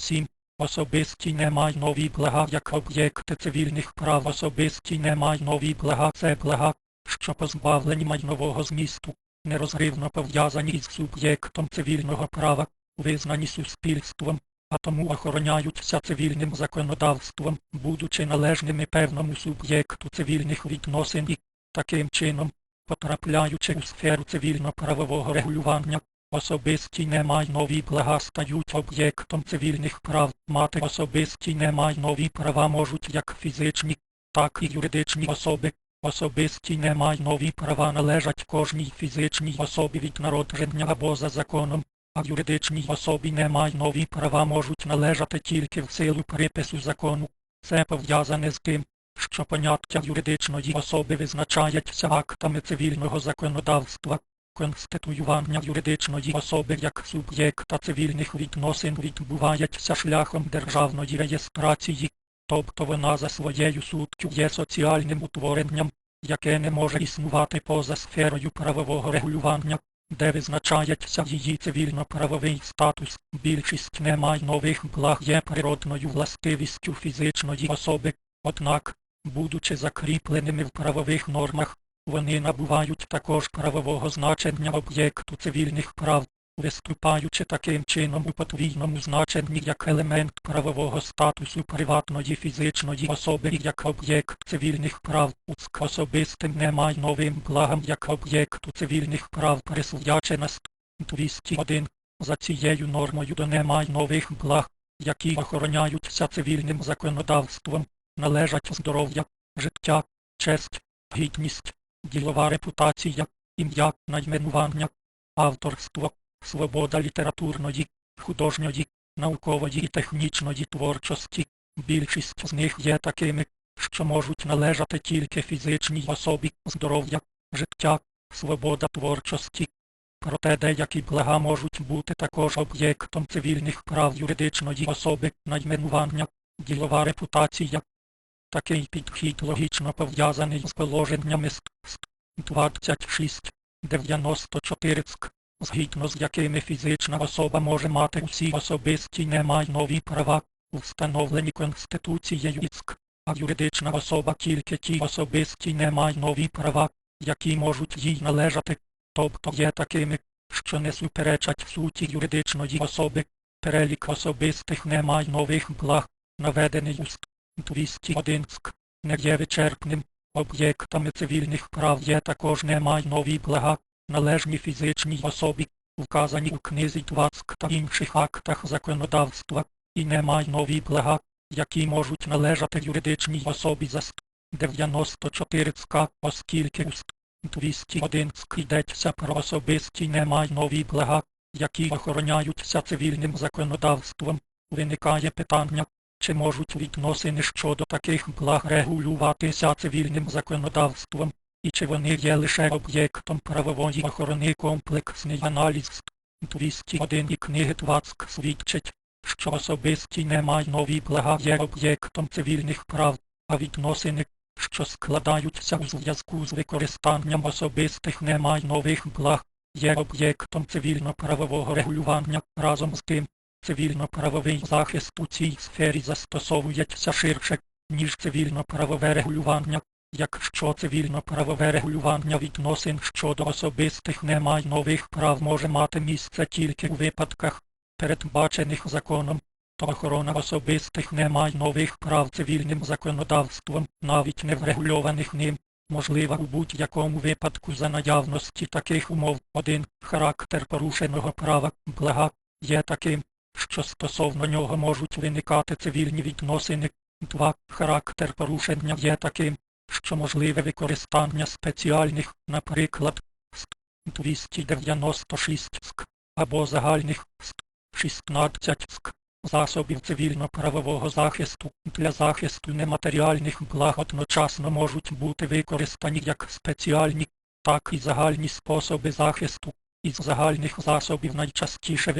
7. Особисті немайнові блага як об'єкти цивільних прав. Особисті немайнові блага це блага, що позбавлені майнового змісту, нерозривно пов'язані із суб'єктом цивільного права, визнані суспільством, а тому охороняються цивільним законодавством, будучи належними певному суб'єкту цивільних відносин і, таким чином, потрапляючи у сферу цивільно-правового регулювання, особисті немайнові блага стають об'єктом цивільних прав, мати особисті немайнові права можуть як фізичні, так і юридичні особи. Особисті немайнові права належать кожній фізичній особі від народження або за законом, а юридичній особі немайнові права можуть належати тільки в силу припису закону. Це пов'язане з тим, що поняття юридичної особи визначається актами цивільного законодавства. Конституювання юридичної особи як суб'єкта цивільних відносин відбувається шляхом державної реєстрації, тобто вона за своєю суттю є соціальним утворенням, яке не може існувати поза сферою правового регулювання, де визначається її цивільно-правовий статус. Більшість немайнових благ є природною властивістю фізичної особи, однак, будучи закріпленими в правових нормах, вони набувають також правового значення об'єкту цивільних прав, виступаючи таким чином у подвійному значенні як елемент правового статусу приватної фізичної особи як об'єкт цивільних прав, уцк особистим немайновим благам як об'єкту цивільних прав присвячена ст. 201. За цією нормою до немайнових благ, які охороняються цивільним законодавством, належать здоров'я, життя, честь, гідність, ділова репутація, ім'я, найменування, авторство, свобода літературної, художньої, наукової і технічної творчості. Більшість з них є такими, що можуть належати тільки фізичній особі, здоров'я, життя, свобода творчості. Проте деякі блага можуть бути також об'єктом цивільних прав юридичної особи, найменування, ділова репутація. Такий підхід логічно пов'язаний з положеннями ст. ст. 26, 94 ск, згідно з якими фізична особа може мати усі особисті немайнові права, встановлені Конституцією ІСК, а юридична особа тільки ті особисті немайнові права, які можуть їй належати, тобто є такими, що не суперечать суті юридичної особи, перелік особистих немайнових благ, наведений у ст. 201 ск, не є вичерпним. Об'єктами цивільних прав є також немайнові блага, належні фізичній особі, вказані у книзі Твацк та інших актах законодавства, і немайнові блага, які можуть належати юридичній особі за 94 ска, оскільки у ст. 201 ск йдеться про особисті немайнові блага, які охороняються цивільним законодавством, виникає питання, чи можуть відносини щодо таких благ регулюватися цивільним законодавством, і чи вони є лише об'єктом правової охорони комплексний аналіз 201 і книги Твацк свідчить, що особисті немайнові блага є об'єктом цивільних прав, а відносини, що складаються у зв'язку з використанням особистих немайнових благ, є об'єктом цивільно-правового регулювання разом з тим. Цивільно-правовий захист у цій сфері застосовується ширше, ніж цивільно-правове регулювання, якщо цивільно-правове регулювання відносин щодо особистих немайнових прав може мати місце тільки у випадках, передбачених законом, то охорона особистих немайнових прав цивільним законодавством, навіть не врегульованих ним, можлива у будь-якому випадку за наявності таких умов. 1. Характер порушеного права, блага, є таким, що стосовно нього можуть виникати цивільні відносини. 2. Характер порушення є таким, що можливе використання спеціальних, наприклад, ст. 296 ск, або загальних ст. 16 ск, засобів цивільно-правового захисту для захисту нематеріальних благ одночасно можуть бути використані як спеціальні, так і загальні способи захисту. Із загальних засобів найчастіше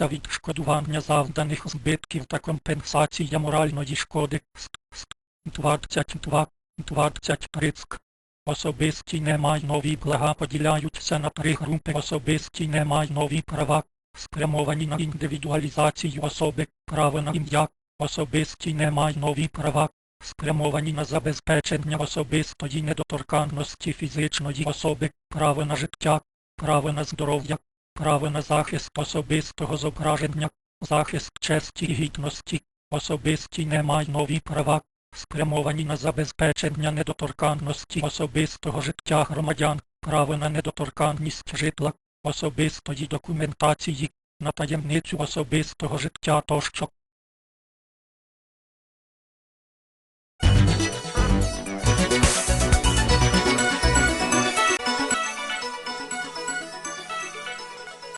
використовуються відшкодування завданих збитків та компенсація моральної шкоди. Ст. ст. 22, 23 ск. Особисті немайнові блага поділяються на три групи особисті немайнові права, спрямовані на індивідуалізацію особи, право на ім'я, особисті немайнові права, спрямовані на забезпечення особистої недоторканності фізичної особи, право на життя, право на здоров'я, право на захист особистого зображення, захист честі і гідності, особисті немайнові права, спрямовані на забезпечення недоторканності особистого життя громадян, право на недоторканність житла, особистої документації, на таємницю особистого життя тощо,